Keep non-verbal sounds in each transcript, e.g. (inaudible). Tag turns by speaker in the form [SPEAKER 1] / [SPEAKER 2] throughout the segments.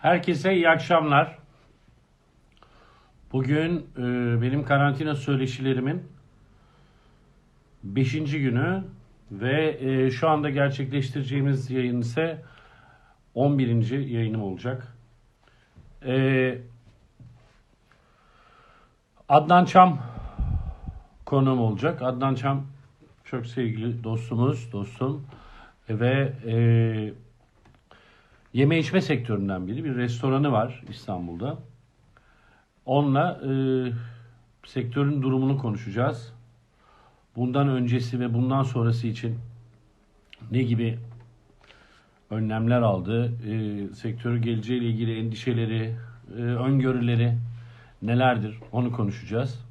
[SPEAKER 1] Herkese iyi akşamlar. Bugün e, benim karantina söyleşilerimin 5. günü ve e, şu anda gerçekleştireceğimiz yayın ise 11. yayınım olacak. E, Adnan Çam konuğum olacak. Adnan Çam çok sevgili dostumuz, dostum ve e, yeme içme sektöründen biri. Bir restoranı var İstanbul'da. Onunla e, sektörün durumunu konuşacağız. Bundan öncesi ve bundan sonrası için ne gibi önlemler aldı, e, sektörü geleceğiyle ilgili endişeleri, e, öngörüleri nelerdir onu konuşacağız.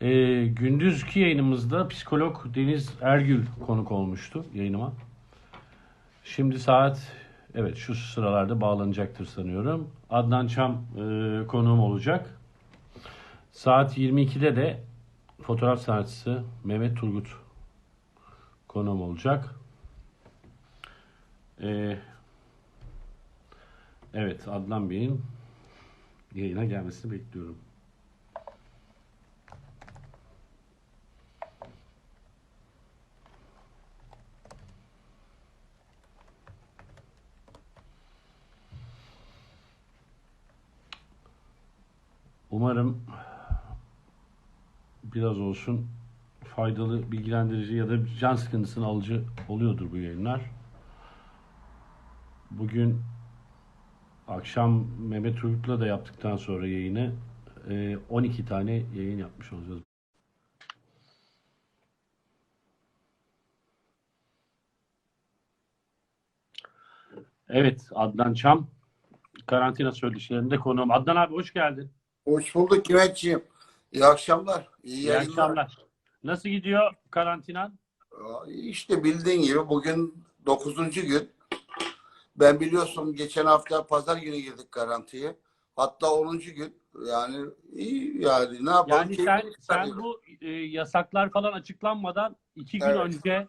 [SPEAKER 1] E, gündüzki yayınımızda psikolog Deniz Ergül konuk olmuştu yayınıma. Şimdi saat evet şu sıralarda bağlanacaktır sanıyorum. Adnan Çam e, konuğum olacak. Saat 22'de de fotoğraf sanatçısı Mehmet Turgut konuğum olacak. E, evet Adnan Bey'in yayına gelmesini bekliyorum. Umarım biraz olsun faydalı, bilgilendirici ya da can sıkıntısını alıcı oluyordur bu yayınlar. Bugün akşam Mehmet Turgut'la da yaptıktan sonra yayını e, 12 tane yayın yapmış olacağız. Evet, Adnan Çam karantina söyleşilerinde konuğum. Adnan abi hoş geldin.
[SPEAKER 2] Hoş bulduk Güvenç'ciğim. İyi akşamlar. İyi,
[SPEAKER 1] İyi
[SPEAKER 2] yayınlar.
[SPEAKER 1] akşamlar. Nasıl gidiyor karantinan?
[SPEAKER 2] İşte bildiğin gibi bugün 9. gün. Ben biliyorsun geçen hafta pazar günü girdik garantiye. Hatta 10. gün. Yani iyi yani ne yapalım?
[SPEAKER 1] Yani sen, sen bu e, yasaklar falan açıklanmadan iki gün
[SPEAKER 2] Evet.
[SPEAKER 1] önce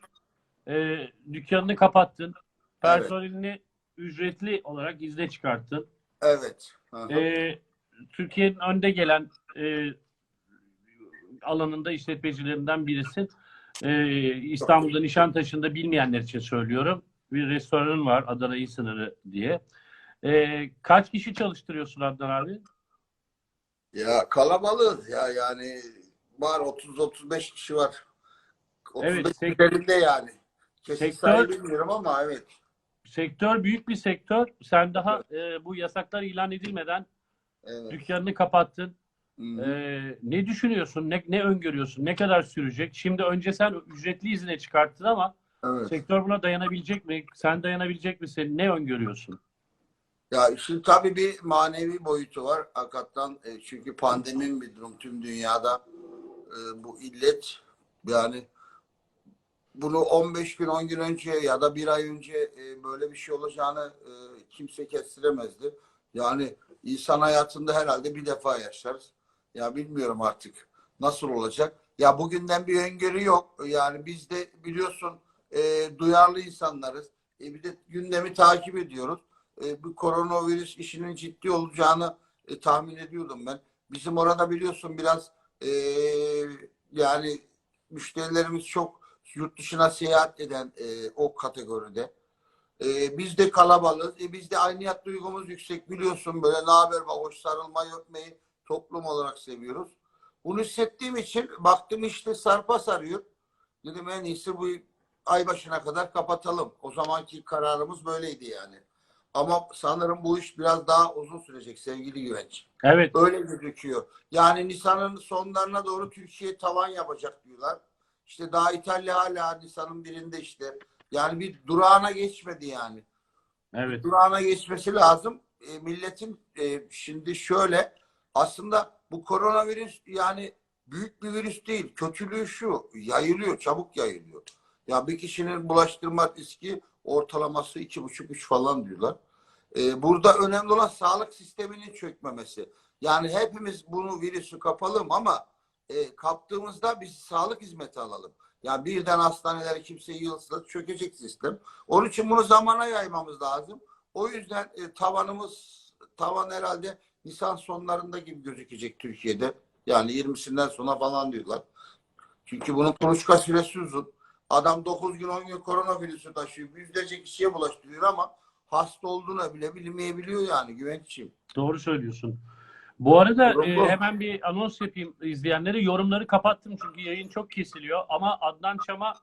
[SPEAKER 1] e, dükkanını kapattın. Personelini ücretli olarak izne çıkarttın.
[SPEAKER 2] Evet. Aha.
[SPEAKER 1] E, Türkiye'nin önde gelen e, alanında işletmecilerinden birisin. E, İstanbul'da Nişantaşı'nda bilmeyenler için söylüyorum. Bir restoranın var Adana İyi Sınırı diye. E, kaç kişi çalıştırıyorsun Adnan abi?
[SPEAKER 2] Ya kalabalığız ya yani var 30-35 kişi var. 35
[SPEAKER 1] Evet, sek-
[SPEAKER 2] üzerinde yani. Kesin
[SPEAKER 1] sektör-
[SPEAKER 2] bilmiyorum ama evet.
[SPEAKER 1] Sektör büyük bir sektör. Sen daha e, bu yasaklar ilan edilmeden
[SPEAKER 2] evet.
[SPEAKER 1] dükkanını kapattın.
[SPEAKER 2] Hı.
[SPEAKER 1] E, ne düşünüyorsun? Ne, ne öngörüyorsun? Ne kadar sürecek? Şimdi önce sen ücretli izine çıkarttın ama
[SPEAKER 2] evet.
[SPEAKER 1] sektör buna dayanabilecek mi? Sen dayanabilecek misin? Ne öngörüyorsun?
[SPEAKER 2] Ya işin tabii bir manevi boyutu var hakikaten E, çünkü pandemin bir durum tüm dünyada E, bu illet yani bunu 15 gün 10 gün önce ya da bir ay önce e, böyle bir şey olacağını e, kimse kestiremezdi. Yani insan hayatında herhalde bir defa yaşarız. Ya bilmiyorum artık nasıl olacak. Ya bugünden bir öngörü yok. Yani biz de biliyorsun e, duyarlı insanlarız. E, bir de gündemi takip ediyoruz e, bu koronavirüs işinin ciddi olacağını e, tahmin ediyordum ben. Bizim orada biliyorsun biraz e, yani müşterilerimiz çok yurt dışına seyahat eden e, o kategoride. E, biz de kalabalığız. E, biz de aynıyat duygumuz yüksek biliyorsun böyle ne haber bak hoş sarılmayı öpmeyi toplum olarak seviyoruz. Bunu hissettiğim için baktım işte sarpa sarıyor. Dedim en iyisi bu ay başına kadar kapatalım. O zamanki kararımız böyleydi yani. Ama sanırım bu iş biraz daha uzun sürecek sevgili Güvenç.
[SPEAKER 1] Evet.
[SPEAKER 2] Öyle gözüküyor. Yani Nisan'ın sonlarına doğru Türkiye tavan yapacak diyorlar. İşte daha İtalya hala Nisan'ın birinde işte. Yani bir durağına geçmedi yani.
[SPEAKER 1] Evet.
[SPEAKER 2] Durağına geçmesi lazım. E, milletin e, şimdi şöyle aslında bu koronavirüs yani büyük bir virüs değil. Kötülüğü şu yayılıyor, çabuk yayılıyor. Ya bir kişinin bulaştırma riski ortalaması iki buçuk üç falan diyorlar. Ee, burada önemli olan sağlık sisteminin çökmemesi. Yani hepimiz bunu virüsü kapalım ama e, kaptığımızda biz sağlık hizmeti alalım. Yani birden hastaneler kimse yığılsa çökecek sistem. Onun için bunu zamana yaymamız lazım. O yüzden e, tavanımız tavan herhalde Nisan sonlarında gibi gözükecek Türkiye'de. Yani 20'sinden sonra falan diyorlar. Çünkü bunun kuluçka süresi uzun. Adam 9 gün 10 gün koronavirüsü taşıyor. Yüzlerce kişiye bulaştırıyor ama hasta olduğunu bile bilmeyebiliyor yani güvenççiyim.
[SPEAKER 1] Doğru söylüyorsun. Bu arada e, hemen bir anons yapayım izleyenlere. Yorumları kapattım çünkü yayın çok kesiliyor. Ama Adnan Çam'a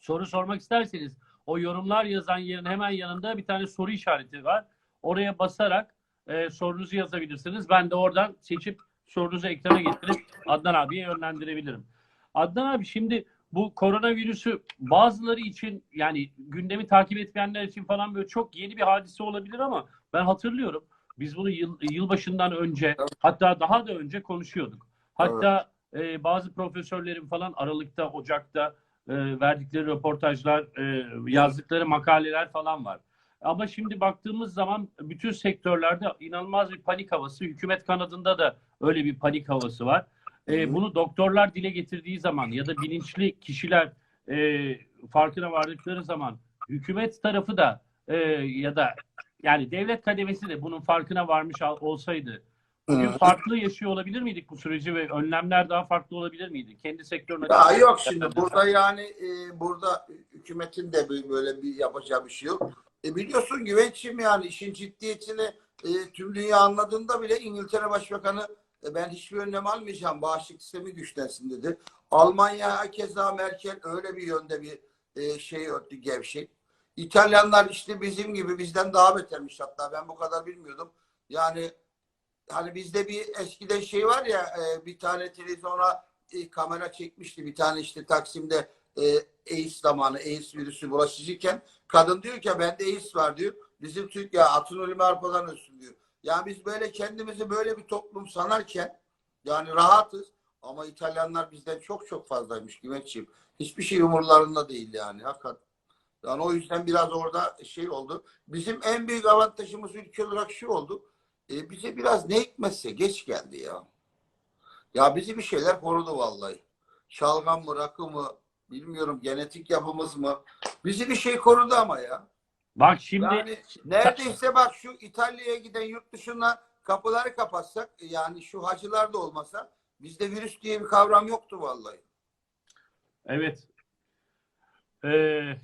[SPEAKER 1] soru sormak isterseniz o yorumlar yazan yerin hemen yanında bir tane soru işareti var. Oraya basarak e, sorunuzu yazabilirsiniz. Ben de oradan seçip sorunuzu ekrana getirip Adnan abiye yönlendirebilirim. Adnan abi şimdi bu koronavirüsü bazıları için yani gündemi takip etmeyenler için falan böyle çok yeni bir hadise olabilir ama ben hatırlıyorum. Biz bunu yıl, yılbaşından önce
[SPEAKER 2] Evet.
[SPEAKER 1] hatta daha da önce konuşuyorduk. Hatta e, bazı profesörlerin falan Aralık'ta, Ocak'ta e, verdikleri röportajlar, e, yazdıkları makaleler falan var. Ama şimdi baktığımız zaman bütün sektörlerde inanılmaz bir panik havası. Hükümet kanadında da öyle bir panik havası var. E, bunu doktorlar dile getirdiği zaman ya da bilinçli kişiler e, farkına vardıkları zaman hükümet tarafı da e, ya da yani devlet kademesi de bunun farkına varmış olsaydı bugün farklı yaşıyor olabilir miydik bu süreci ve önlemler daha farklı olabilir miydi? Kendi sektörüne
[SPEAKER 2] Ya yok şimdi burada yani e, burada hükümetin de böyle bir yapacağı bir şey yok. E biliyorsun güvençim yani işin ciddiyetini e, tüm dünya anladığında bile İngiltere Başbakanı e, ben hiçbir önlem almayacağım bağışıklık sistemi güçlensin dedi. Almanya keza Merkel öyle bir yönde bir e, şey öttü gevşek. İtalyanlar işte bizim gibi bizden daha betermiş hatta ben bu kadar bilmiyordum. Yani hani bizde bir eskiden şey var ya e, bir tane televizyona e, kamera çekmişti bir tane işte Taksim'de e, AIDS zamanı AIDS virüsü bulaşıcıyken kadın diyor ki bende AIDS var diyor. Bizim Türk ya atın ölümü arpadan ölsün diyor. Yani biz böyle kendimizi böyle bir toplum sanarken yani rahatız ama İtalyanlar bizden çok çok fazlaymış güvençiyim. Hiçbir şey umurlarında değil yani hakikaten. Yani o yüzden biraz orada şey oldu. Bizim en büyük avantajımız ülke olarak şu oldu. E, bize biraz ne hikmetse geç geldi ya. Ya bizi bir şeyler korudu vallahi. Şalgam mı, rakı mı, bilmiyorum genetik yapımız mı. Bizi bir şey korudu ama ya.
[SPEAKER 1] Bak şimdi
[SPEAKER 2] Yani neredeyse bak şu İtalya'ya giden yurt dışına kapıları kapatsak yani şu hacılar da olmasa bizde virüs diye bir kavram yoktu vallahi.
[SPEAKER 1] evet ee,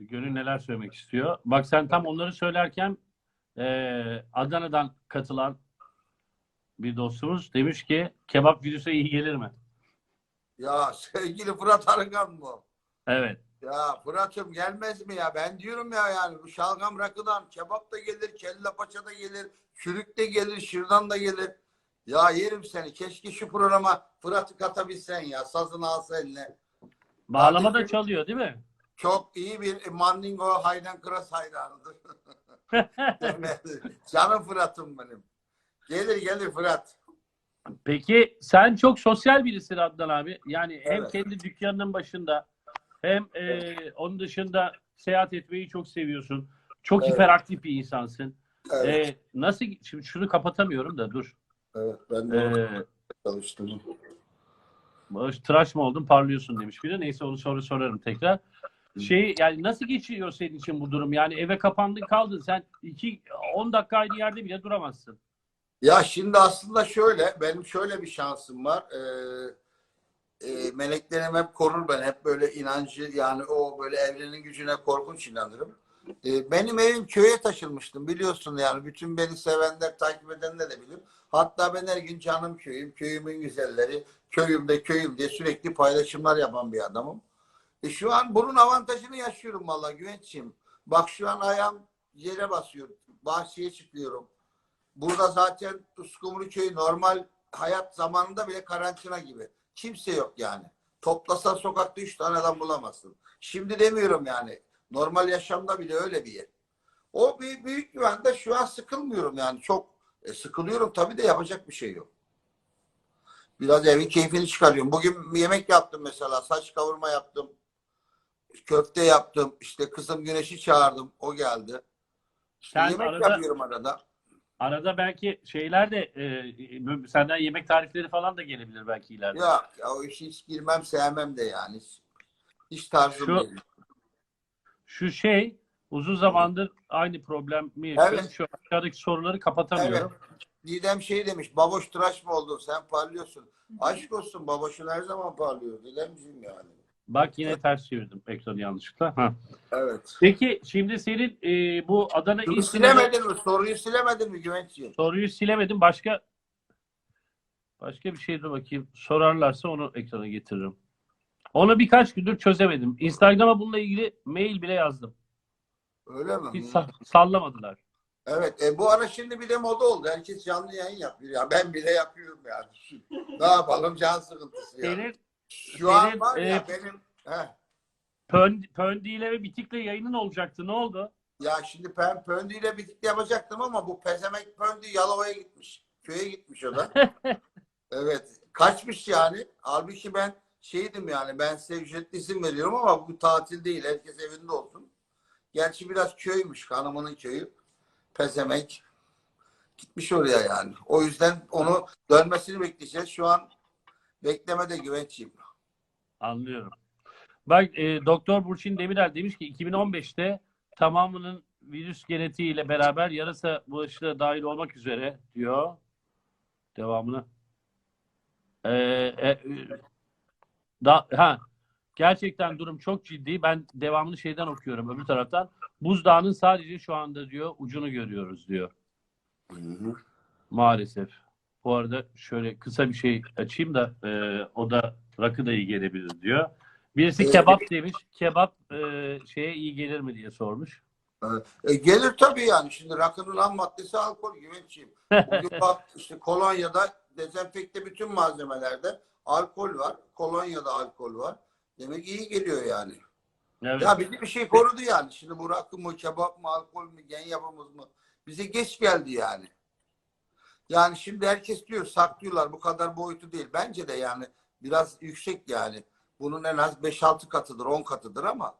[SPEAKER 1] Gönül neler söylemek istiyor. Bak sen tam onları söylerken ee, Adana'dan katılan bir dostumuz demiş ki kebap virüse iyi gelir mi?
[SPEAKER 2] Ya sevgili Fırat Arıkan mı?
[SPEAKER 1] Evet.
[SPEAKER 2] Ya Fırat'ım gelmez mi ya? Ben diyorum ya yani bu şalgam rakıdan kebap da gelir, kelle paça da gelir, çürük de gelir, şırdan da gelir. Ya yerim seni. Keşke şu programa Fırat'ı katabilsen ya. Sazını alsa eline.
[SPEAKER 1] Bağlama da çalıyor değil mi?
[SPEAKER 2] Çok iyi bir Mandingo Haydan Kras hayranıdır. (laughs) Canım Fırat'ım benim. Gelir gelir Fırat.
[SPEAKER 1] Peki sen çok sosyal birisin Adnan abi. Yani hem
[SPEAKER 2] Evet.
[SPEAKER 1] kendi dükkanının başında hem e, onun dışında seyahat etmeyi çok seviyorsun. Çok
[SPEAKER 2] Evet.
[SPEAKER 1] hiperaktif bir insansın.
[SPEAKER 2] Evet,
[SPEAKER 1] E, nasıl şimdi şunu kapatamıyorum da dur.
[SPEAKER 2] evet ben de
[SPEAKER 1] E,
[SPEAKER 2] orada çalıştım.
[SPEAKER 1] Tıraş mı oldun parlıyorsun demiş biri. Neyse onu sonra sorarım tekrar. Şey yani nasıl geçiyor senin için bu durum? Yani eve kapandın kaldın. Sen iki 10 dakika aynı yerde bile duramazsın.
[SPEAKER 2] Ya şimdi aslında şöyle, benim şöyle bir şansım var. Ee, e, meleklerim hep korur ben. Hep böyle inancı yani o böyle evrenin gücüne korkunç inanırım. Ee, benim evim köye taşınmıştım biliyorsun yani. Bütün beni sevenler, takip edenler de bilir. Hatta ben her gün canım köyüm, köyümün güzelleri, köyümde köyüm diye sürekli paylaşımlar yapan bir adamım. E şu an bunun avantajını yaşıyorum vallahi Güvenç'ciğim. Bak şu an ayağım yere basıyor. Bahçeye çıkıyorum. Burada zaten Uskumru köyü normal hayat zamanında bile karantina gibi. Kimse yok yani. Toplasan sokakta üç tane adam bulamazsın. Şimdi demiyorum yani. Normal yaşamda bile öyle bir yer. O bir büyük güvende şu an sıkılmıyorum yani. Çok e, sıkılıyorum tabii de yapacak bir şey yok. Biraz evin keyfini çıkarıyorum. Bugün yemek yaptım mesela. Saç kavurma yaptım. Köfte yaptım. İşte kızım Güneş'i çağırdım. O geldi. İşte
[SPEAKER 1] Sen
[SPEAKER 2] yemek
[SPEAKER 1] arada-
[SPEAKER 2] yapıyorum arada.
[SPEAKER 1] Arada belki şeyler de e, senden yemek tarifleri falan da gelebilir belki ileride.
[SPEAKER 2] Ya, ya o işi hiç girmem sevmem de yani. Hiç, hiç tarzım
[SPEAKER 1] Şu-
[SPEAKER 2] değil.
[SPEAKER 1] Şu şey uzun zamandır aynı problemi yaşıyorum.
[SPEAKER 2] Evet.
[SPEAKER 1] Şu aşağıdaki soruları kapatamıyorum.
[SPEAKER 2] Didem şey demiş, baboş tıraş mı oldun? Sen parlıyorsun. Aşk olsun, baboşun her zaman parlıyor. Didemciğim yani.
[SPEAKER 1] Bak yine ters çevirdim ekranı yanlışlıkla. Ha.
[SPEAKER 2] Evet.
[SPEAKER 1] Peki şimdi senin e, bu Adana
[SPEAKER 2] Bunu
[SPEAKER 1] İzmir'e
[SPEAKER 2] silemedin mi? Soruyu silemedin mi Güvençciğim?
[SPEAKER 1] soruyu silemedim. Başka başka bir şey de bakayım. Sorarlarsa onu ekrana getiririm. Onu birkaç gündür çözemedim. Instagram'a bununla ilgili mail bile yazdım.
[SPEAKER 2] Öyle mi?
[SPEAKER 1] Hiç sa- sallamadılar.
[SPEAKER 2] Evet. E, bu ara şimdi bir de moda oldu. Herkes canlı yayın yapıyor. Ya ben bile yapıyorum yani. (laughs) ne yapalım? Can sıkıntısı ya.
[SPEAKER 1] Senin
[SPEAKER 2] Şu an
[SPEAKER 1] senin,
[SPEAKER 2] var ya
[SPEAKER 1] e,
[SPEAKER 2] benim heh,
[SPEAKER 1] Pön, Pöndi'yle ve Bitik'le yayının olacaktı. Ne oldu?
[SPEAKER 2] ya şimdi ben Pöndü ile birlikte yapacaktım ama bu pezemek Pöndü Yalova'ya gitmiş. Köye gitmiş o da. (laughs) evet. Kaçmış yani. Halbuki ben şeydim yani ben size ücretli isim veriyorum ama bu tatil değil. Herkes evinde olsun. Gerçi biraz köymüş. Hanımının köyü. Pezemek. Gitmiş oraya yani. O yüzden onu dönmesini bekleyeceğiz. Şu an beklemede güvençiyim.
[SPEAKER 1] Anlıyorum. Bak e, Doktor Burçin Demirel demiş ki 2015'te tamamının virüs genetiğiyle beraber yarasa bulaşıcılara dahil olmak üzere diyor. Devamını. E, e, da, ha, gerçekten durum çok ciddi. Ben devamını şeyden okuyorum öbür taraftan. Buzdağının sadece şu anda diyor ucunu görüyoruz diyor. Maalesef. Bu arada şöyle kısa bir şey açayım da e, o da rakı da iyi gelebilir diyor. Birisi kebap demiş. Kebap e, şeye iyi gelir mi diye sormuş.
[SPEAKER 2] E, gelir tabii yani. Şimdi rakının ham maddesi alkol güvençiyim. Bugün (laughs) bak işte kolonyada dezenfekte bütün malzemelerde alkol var. Kolonyada alkol var. Demek iyi geliyor yani.
[SPEAKER 1] Evet.
[SPEAKER 2] Ya bizi bir şey korudu yani. Şimdi bu rakı mı, kebap mı, alkol mü, gen yapımız mı? Bize geç geldi yani. Yani şimdi herkes diyor saklıyorlar bu kadar boyutu değil. Bence de yani biraz yüksek yani. Bunun en az 5-6 katıdır, 10 katıdır ama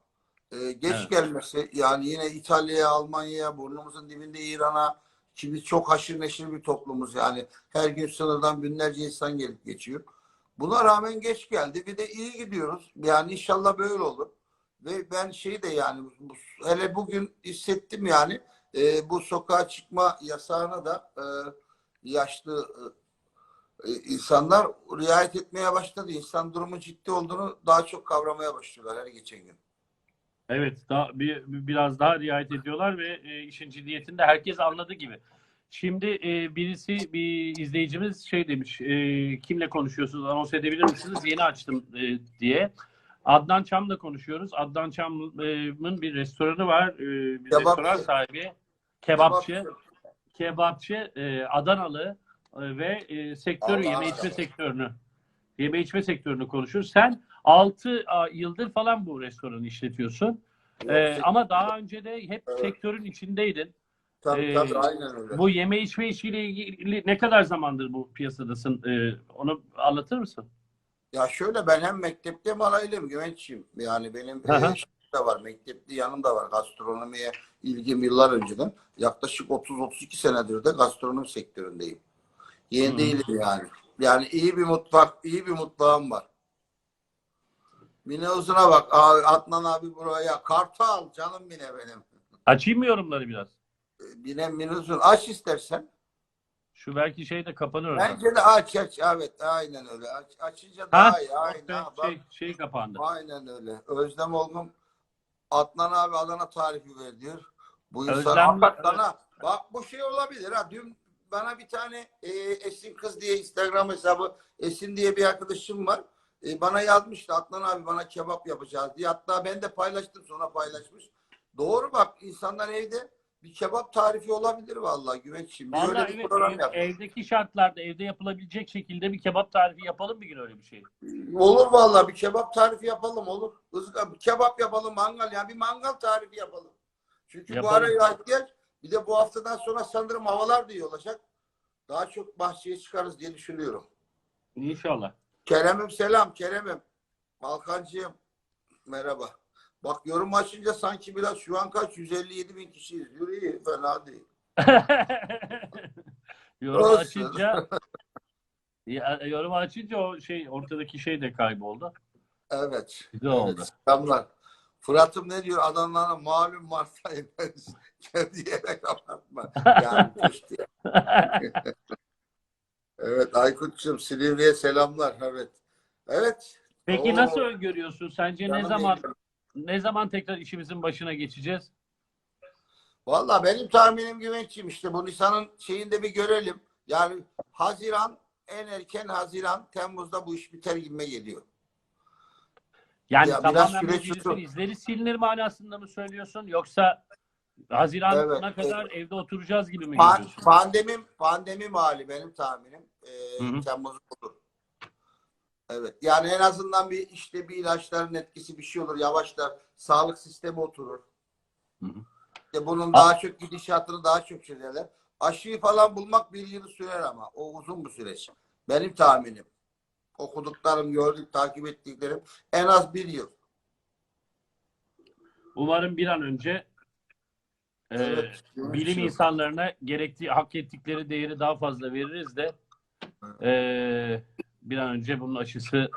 [SPEAKER 2] e, geç
[SPEAKER 1] Evet.
[SPEAKER 2] gelmesi yani yine İtalya'ya, Almanya'ya, burnumuzun dibinde İran'a ki biz çok haşır neşir bir toplumuz yani. Her gün sınırdan binlerce insan gelip geçiyor. Buna rağmen geç geldi. Bir de iyi gidiyoruz. Yani inşallah böyle olur. Ve ben şey de yani hele bugün hissettim yani e, bu sokağa çıkma yasağına da e, yaşlı e, insanlar riayet etmeye başladı. İnsan durumu ciddi olduğunu daha çok kavramaya başlıyorlar her geçen gün.
[SPEAKER 1] Evet, daha bir, biraz daha riayet ediyorlar ve e, işin ciddiyetini de herkes anladı gibi. Şimdi e, birisi bir izleyicimiz şey demiş, e, kimle konuşuyorsunuz, anons edebilir misiniz? Yeni açtım e, diye. Adnan Çam'la konuşuyoruz. Adnan Çam'ın bir restoranı var, e, bir
[SPEAKER 2] Kebapçı.
[SPEAKER 1] restoran sahibi, kebapçı,
[SPEAKER 2] Kebapçı.
[SPEAKER 1] Kebapçı, e, Adanalı e, ve e, sektörü,
[SPEAKER 2] Allah
[SPEAKER 1] yeme içme
[SPEAKER 2] Allah.
[SPEAKER 1] sektörünü, yeme içme sektörünü konuşuyoruz. Sen 6 yıldır falan bu restoranı işletiyorsun. Ee, ama daha önce de hep
[SPEAKER 2] Evet.
[SPEAKER 1] sektörün içindeydin.
[SPEAKER 2] tabii
[SPEAKER 1] e,
[SPEAKER 2] tabii aynen öyle.
[SPEAKER 1] Bu yeme içme işiyle ilgili ne kadar zamandır bu piyasadasın? Ee, onu anlatır mısın?
[SPEAKER 2] Ya şöyle ben hem mektepte hem alayım güvençiyim. Yani benim e, de var mektepli yanım da var gastronomiye ilgim yıllar önceden. Yaklaşık 30-32 senedir de gastronomi sektöründeyim. Yeni
[SPEAKER 1] Hı.
[SPEAKER 2] değilim yani. Yani iyi bir mutfak, iyi bir mutfağım var. Mine Uzun'a bak. Abi, Adnan abi buraya. Kartal canım Mine benim.
[SPEAKER 1] Açayım mı yorumları biraz?
[SPEAKER 2] E, Mine Mine Uzun. Aç istersen.
[SPEAKER 1] Şu belki şey de kapanır.
[SPEAKER 2] Bence de aç aç. Evet aynen öyle. Aç, açınca
[SPEAKER 1] Ha?
[SPEAKER 2] daha iyi.
[SPEAKER 1] Oh
[SPEAKER 2] Aynen. Ha, bak.
[SPEAKER 1] şey, şey kapandı.
[SPEAKER 2] Aynen öyle. Özlem Olgun Adnan abi Adana tarifi ver diyor. Bu insan
[SPEAKER 1] Özlem-
[SPEAKER 2] hakikaten ha. Bak bu şey olabilir ha. Dün bana bir tane e, Esin kız diye Instagram hesabı Esin diye bir arkadaşım var. E, bana yazmıştı Adnan abi bana kebap yapacağız diye. Hatta ben de paylaştım sonra paylaşmış. Doğru bak insanlar evde bir kebap tarifi olabilir vallahi güvençim. Biz
[SPEAKER 1] Vallahi
[SPEAKER 2] öyle bir
[SPEAKER 1] evet,
[SPEAKER 2] program
[SPEAKER 1] ev-
[SPEAKER 2] yaptık.
[SPEAKER 1] evdeki şartlarda evde yapılabilecek şekilde bir kebap tarifi yapalım bir gün öyle bir şey.
[SPEAKER 2] Olur vallahi bir kebap tarifi yapalım olur. Izgara, bir kebap yapalım mangal yani bir mangal tarifi yapalım. Çünkü
[SPEAKER 1] Yapalım.
[SPEAKER 2] bu araya ihtiyaç bir de bu haftadan sonra sanırım havalar da iyi olacak. Daha çok bahçeye çıkarız diye düşünüyorum.
[SPEAKER 1] İnşallah.
[SPEAKER 2] Kerem'im selam Kerem'im. Balkancığım merhaba. Bak yorum açınca sanki biraz şu an kaç 157 bin kişi izliyor. İyi fena değil. (laughs)
[SPEAKER 1] yorum
[SPEAKER 2] Olsun.
[SPEAKER 1] açınca ya, yorum açınca o şey ortadaki şey de kayboldu.
[SPEAKER 2] Evet.
[SPEAKER 1] Güzel oldu.
[SPEAKER 2] Evet, selamlar. Fırat'ım ne diyor? Adamlara malum ineriz. (laughs) Kendi yere kapatma. Yani (laughs) işte. evet Aykut'cum Silivri'ye selamlar. Evet. Evet.
[SPEAKER 1] Peki
[SPEAKER 2] Oo.
[SPEAKER 1] nasıl öngörüyorsun? Sence ne
[SPEAKER 2] Canım
[SPEAKER 1] zaman
[SPEAKER 2] benim.
[SPEAKER 1] Ne zaman tekrar işimizin başına geçeceğiz?
[SPEAKER 2] Valla benim tahminim güvençiyim işte bu Nisan'ın şeyinde bir görelim. Yani Haziran en erken Haziran Temmuz'da bu iş biter gibime geliyor.
[SPEAKER 1] Yani
[SPEAKER 2] Ya
[SPEAKER 1] tamamen
[SPEAKER 2] tutun.
[SPEAKER 1] izleri silinir manasında mı söylüyorsun? Yoksa Haziran'a
[SPEAKER 2] Evet,
[SPEAKER 1] kadar evde oturacağız gibi mi
[SPEAKER 2] Pa-
[SPEAKER 1] görüyorsun?
[SPEAKER 2] pandemi pandemi hali benim tahminim. Ee. Temmuz olur. Evet. Yani en azından bir işte bir ilaçların etkisi bir şey olur. Yavaşlar. Sağlık sistemi oturur.
[SPEAKER 1] Hı hı.
[SPEAKER 2] İşte bunun daha çok gidişatını daha çok çözerler. Aşıyı falan bulmak bir yıl sürer ama. O uzun bir süreç. Benim tahminim. Okuduklarım, gördük, takip ettiklerim en az bir yıl.
[SPEAKER 1] Umarım bir an önce e,
[SPEAKER 2] Evet.
[SPEAKER 1] bilim insanlarına gerektiği hak ettikleri değeri daha fazla veririz de e, bir an önce bunun aşısı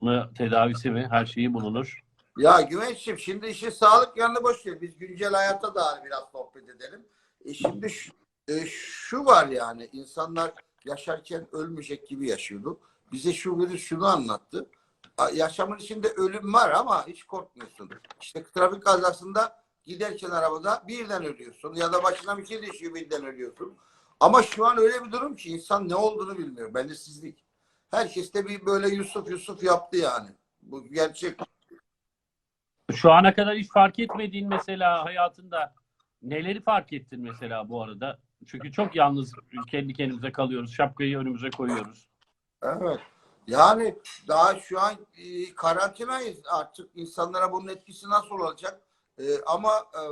[SPEAKER 1] mı tedavisi mi her şeyi bulunur.
[SPEAKER 2] Ya Güvenç'im şimdi işin sağlık yanını boş ver. Biz güncel hayata da biraz sohbet edelim. E şimdi şu, e, şu var yani insanlar yaşarken ölmeyecek gibi yaşıyordu. Bize şu virüs şunu anlattı. Yaşamın içinde ölüm var ama hiç korkmuyorsun. İşte trafik kazasında giderken arabada birden ölüyorsun. Ya da başına bir şey düşüyor birden ölüyorsun. Ama şu an öyle bir durum ki insan ne olduğunu bilmiyor. Belirsizlik. Herkes de bir böyle Yusuf Yusuf yaptı yani. Bu gerçek.
[SPEAKER 1] Şu ana kadar hiç fark etmediğin mesela hayatında neleri fark ettin mesela bu arada? Çünkü çok yalnız kendi kendimize kalıyoruz. Şapkayı önümüze koyuyoruz.
[SPEAKER 2] Evet. Yani daha şu an e, karantinayız artık. insanlara bunun etkisi nasıl olacak? E, ama e,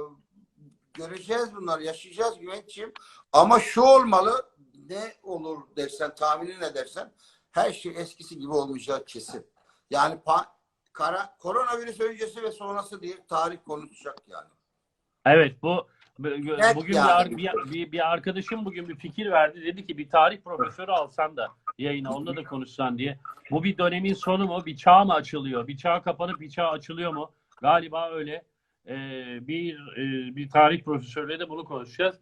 [SPEAKER 2] göreceğiz bunları, yaşayacağız Güvenç'ciğim. Ama şu olmalı, ne olur dersen, tahminin ne dersen, her şey eskisi gibi olmayacak kesin. Yani pa- kara, koronavirüs öncesi ve sonrası diye tarih konuşacak yani.
[SPEAKER 1] Evet bu
[SPEAKER 2] Net
[SPEAKER 1] bugün
[SPEAKER 2] yani.
[SPEAKER 1] bir, bir, bir, arkadaşım bugün bir fikir verdi. Dedi ki bir tarih profesörü alsan da yayına onunla da konuşsan diye. Bu bir dönemin sonu mu? Bir çağ mı açılıyor? Bir çağ kapanıp bir çağ açılıyor mu? Galiba öyle. Ee, bir e, bir tarih profesörüyle de bunu konuşacağız.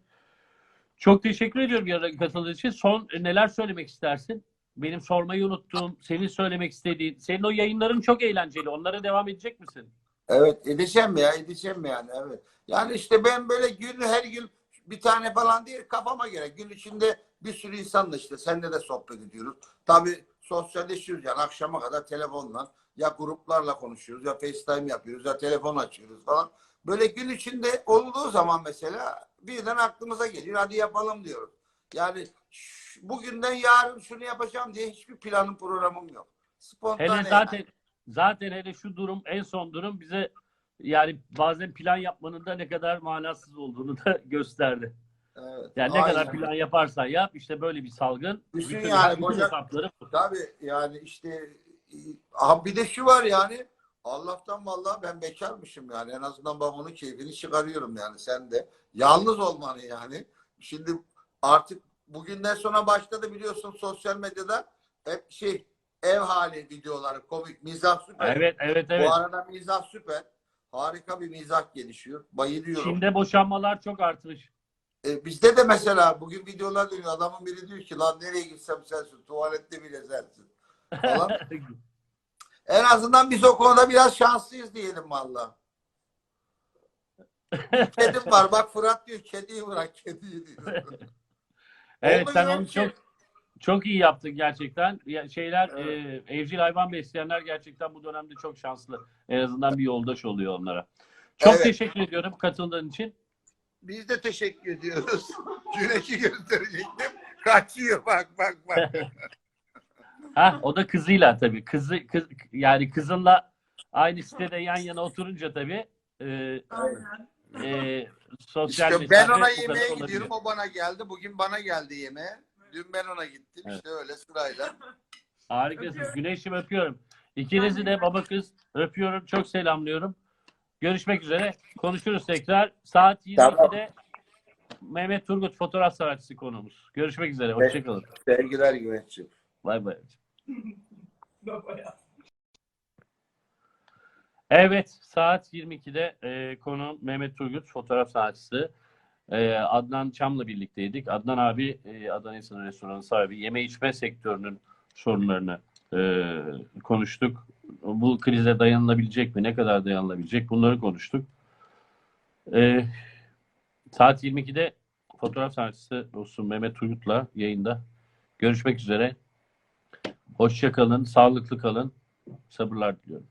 [SPEAKER 1] Çok teşekkür ediyorum yarın katıldığın için. Son neler söylemek istersin? Benim sormayı unuttuğum, senin söylemek istediğin. Senin o yayınların çok eğlenceli. Onlara devam edecek misin?
[SPEAKER 2] Evet edeceğim ya edeceğim yani evet. Yani işte ben böyle gün her gün bir tane falan değil kafama göre gün içinde bir sürü insanla işte seninle de sohbet ediyoruz. Tabii sosyalleşiyoruz yani akşama kadar telefonla ya gruplarla konuşuyoruz ya FaceTime yapıyoruz ya telefon açıyoruz falan. Böyle gün içinde olduğu zaman mesela birden aklımıza geliyor hadi yapalım diyoruz. Yani bugünden yarın şunu yapacağım diye hiçbir planım programım yok. Spontane.
[SPEAKER 1] Hele
[SPEAKER 2] yani.
[SPEAKER 1] zaten zaten hele şu durum en son durum bize yani bazen plan yapmanın da ne kadar manasız olduğunu da (laughs) gösterdi.
[SPEAKER 2] Evet,
[SPEAKER 1] Yani ne
[SPEAKER 2] aynen.
[SPEAKER 1] kadar plan yaparsan yap işte böyle bir salgın.
[SPEAKER 2] Düşün
[SPEAKER 1] bütün,
[SPEAKER 2] yani, koca-
[SPEAKER 1] hesapları.
[SPEAKER 2] Tabii yani işte aha bir de şu var yani Allah'tan vallahi ben bekarmışım yani en azından babamın keyfini çıkarıyorum yani sen de yalnız olmanı yani şimdi artık bugünden sonra başladı biliyorsun sosyal medyada hep şey ev hali videoları komik mizah süper
[SPEAKER 1] Evet evet evet.
[SPEAKER 2] bu arada mizah süper harika bir mizah gelişiyor bayılıyorum
[SPEAKER 1] Çin'de boşanmalar çok artmış.
[SPEAKER 2] e, bizde de mesela bugün videolar dönüyor adamın biri diyor ki lan nereye gitsem sensin tuvalette bile sensin falan. (laughs) En azından biz o konuda biraz şanslıyız diyelim valla. (laughs) Kedim var. Bak Fırat diyor kediyi bırak kediyi diyor. (laughs)
[SPEAKER 1] evet sen onu çok çok iyi yaptın gerçekten. Ya, şeyler e, evcil hayvan besleyenler gerçekten bu dönemde çok şanslı. En azından bir yoldaş oluyor onlara. Çok
[SPEAKER 2] Evet.
[SPEAKER 1] teşekkür ediyorum katıldığın için.
[SPEAKER 2] Biz de teşekkür ediyoruz. (laughs) Güneşi gösterecektim. Kaçıyor bak bak bak. (laughs)
[SPEAKER 1] Ha, o da kızıyla tabii. Kızı kız yani kızınla aynı sitede yan yana oturunca tabii e, e, sosyal
[SPEAKER 2] İşte ben ona yemeğe gidiyorum. O bana geldi. Bugün bana geldi yemeğe. Dün ben ona gittim.
[SPEAKER 1] Evet.
[SPEAKER 2] İşte öyle sırayla.
[SPEAKER 1] Harikasınız. Güneşim öpüyorum. İkinizi de baba kız öpüyorum. Çok selamlıyorum. Görüşmek üzere. Konuşuruz tekrar. Saat 22'de Mehmet Turgut fotoğraf sanatçısı konuğumuz. Görüşmek üzere. Hoşçakalın.
[SPEAKER 2] Sevgiler Güneş'ciğim.
[SPEAKER 1] Bay bay. (laughs) Evet, saat 22'de e, konu Mehmet Turgut, fotoğraf sanatçısı. E, Adnan Çam'la birlikteydik. Adnan abi, e, Adana İnsanı Restoranı sahibi, yeme içme sektörünün sorunlarını e, konuştuk. Bu krize dayanılabilecek mi? Ne kadar dayanılabilecek? Bunları konuştuk. E, saat 22'de fotoğraf sanatçısı dostum Mehmet Turgut'la yayında. Görüşmek üzere. Hoşça kalın, sağlıklı kalın. Sabırlar diliyorum.